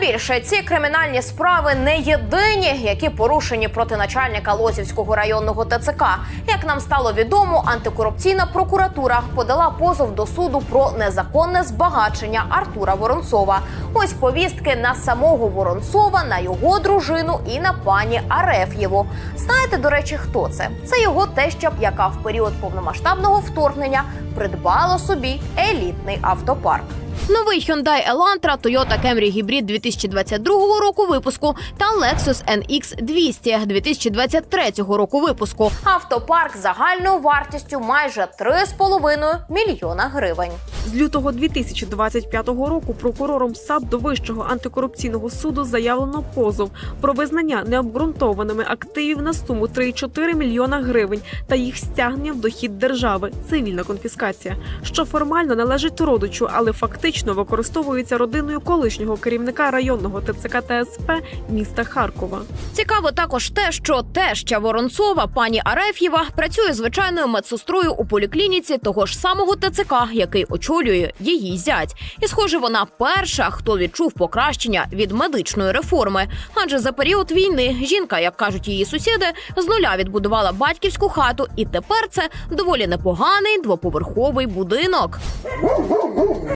Більше ці кримінальні справи не єдині, які порушені проти начальника Лозівського районного ТЦК. Як нам стало відомо, антикорупційна прокуратура подала позов до суду про незаконне збагачення Артура Воронцова. Ось повістки на самого Воронцова, на його дружину і на пані Ареф'єву. Знаєте, до речі, хто це? Це його теща, яка в період повномасштабного вторгнення придбала собі елітний автопарк. Новий Hyundai Elantra, Toyota Camry Hybrid 2022 року випуску та Lexus NX 200 2023 року випуску. Автопарк загальною вартістю майже 3,5 мільйона гривень. З лютого 2025 року прокурором САП до Вищого антикорупційного суду заявлено позов про визнання необґрунтованими активів на суму 3,4 мільйона гривень та їх стягнення в дохід держави цивільна конфіскація, що формально належить родичу, але фактично використовується родиною колишнього керівника районного ТЦК та СП міста Харкова. Цікаво також те, що теща Воронцова, пані Ареф'єва, працює звичайною медсестрою у поліклініці того ж самого ТЦК, який очолює її зять. І схоже, вона перша, хто відчув покращення від медичної реформи. Адже за період війни жінка, як кажуть її сусіди, з нуля відбудувала батьківську хату, і тепер це доволі непоганий двоповерховий будинок.